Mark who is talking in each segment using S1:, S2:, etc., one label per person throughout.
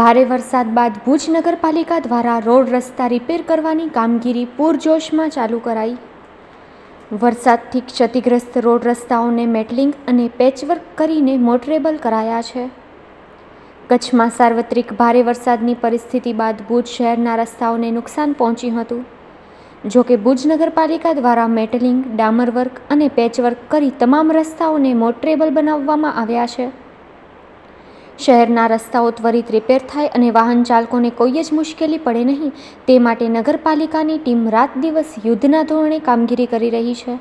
S1: ભારે વરસાદ બાદ ભુજ નગરપાલિકા દ્વારા રોડ રસ્તા રિપેર કરવાની કામગીરી પૂરજોશમાં ચાલુ કરાઈ. વરસાદથી ક્ષતિગ્રસ્ત રોડ રસ્તાઓને મેટલિંગ અને પેચવર્ક કરીને મોટરેબલ કરાયા છે. કચ્છમાં સાર્વત્રિક ભારે વરસાદની પરિસ્થિતિ બાદ ભુજ શહેરના રસ્તાઓને નુકસાન પહોંચ્યું હતું. જોકે ભુજ નગરપાલિકા દ્વારા મેટલિંગ, ડામર વર્ક અને પેચવર્ક કરી તમામ રસ્તાઓને મોટરેબલ બનાવવામાં આવ્યા છે. શહેરના રસ્તાઓ ત્વરિત રિપેર થાય અને વાહન ચાલકોને કોઈ જ મુશ્કેલી પડે નહીં, તે માટે નગરપાલિકાની ટીમ રાત દિવસ યુદ્ધના ધોરણે કામગીરી કરી રહી છે.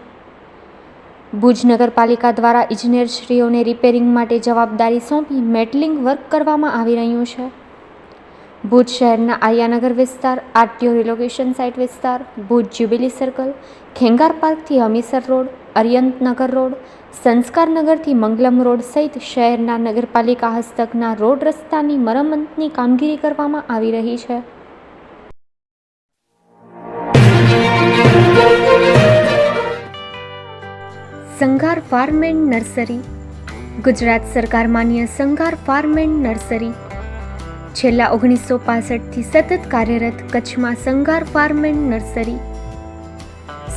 S1: ભુજ નગરપાલિકા દ્વારા ઇજનેરશ્રીઓને રિપેરિંગ માટે જવાબદારી સોંપી મેટલિંગ વર્ક કરવામાં આવી રહ્યું છે. ભુજ શહેરના આયાનગર વિસ્તાર, આરટીઓ રિલોકેશન સાઇટ વિસ્તાર, ભુજ જ્યુબિલી સર્કલ ખેંગાર પાર્કથી હમીસર રોડ અરિયંતનગર રોડ, સંસ્કારનગરથી મંગલમ રોડ સહિત શહેરના નગરપાલિકા હસ્તકના રોડ રસ્તાની મરમ્મતની કામગીરી કરવામાં આવી રહી છે. Sanghar farm and nursery, Gujarat સરકાર માન્ય સંઘાર ફાર્મ એન્ડ નર્સરી. છેલ્લા ઓગણીસો પાસઠથી સતત કાર્યરત કચ્છમાં Sanghar farm and nursery.